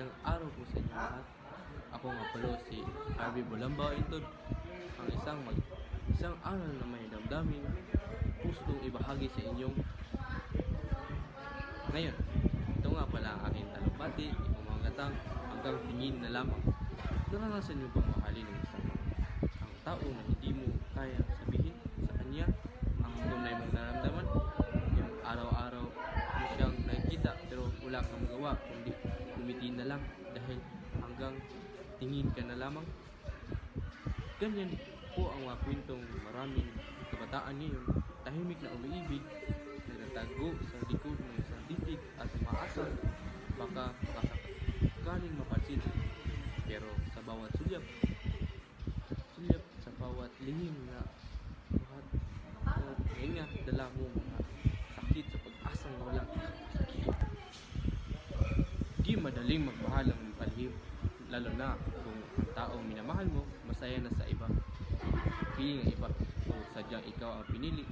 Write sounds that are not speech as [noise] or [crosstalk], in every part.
Magandang araw po sa inyo lahat. Ako nga pala si Harvey Bulamba ito ang isang mag isang aral na may damdamin gustong ibahagi sa inyong ngayon. Ito nga pala ang aking talumpati, ikong mga gatang, hanggang tingin na lamang. Naranasan niyo bang mahalin ng isang ang tao na hindi mo kaya sabihin sa kanya ang tunay mong nararamdaman? Kumiti na lang dahil hanggang tingin ka na lamang. Ganyan po ang mga kwentong maraming kabataan ngayon. Tahimik na umiibig nagtatago sa likod ng isang titig at umaasa. Baka makasakaling mapansin. Pero sa bawat sulyap sulyap sa bawat lihim na buhat o nga dala mo madaling magmahal ang palihim, lalo na kung ang taong minamahal mo masaya na sa iba. Piling ang iba o sadyang ikaw ang pinili,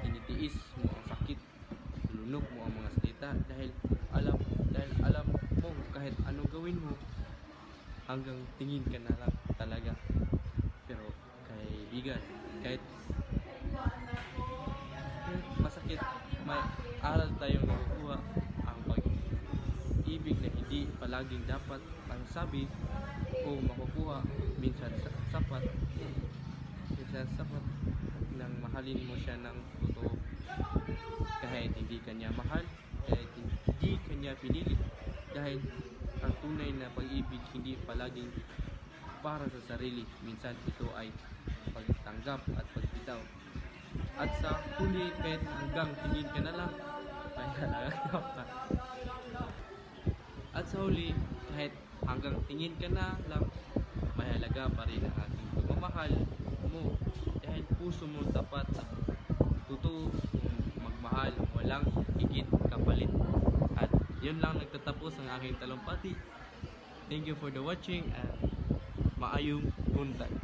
tinitiis mo ang sakit, lunok mo ang mga salita dahil alam dahil alam mo kahit anong gawin mo hanggang tingin ka na lang talaga. Pero kaibigan, kahit masakit, may aral tayong nakukuha ibig na hindi palaging dapat masasabi o makukuha minsan sa sapat. Minsan sapat nang mahalin mo siya ng totoo. Kahit hindi kanya mahal kahit hindi kanya pinili dahil ang tunay na pag-ibig hindi palaging para sa sarili. Minsan ito ay pagtanggap at pagbitaw. At sa huli kahit hanggang tingin ka na lang ay [laughs] halaga ka huli, kahit hanggang tingin ka na lang, mahalaga pa rin ang ating pagmamahal mo dahil puso mo tapat at totoo magmahal walang higit kapalit. At yun lang nagtatapos ang aking talumpati. Thank you for the watching and maayong buntag.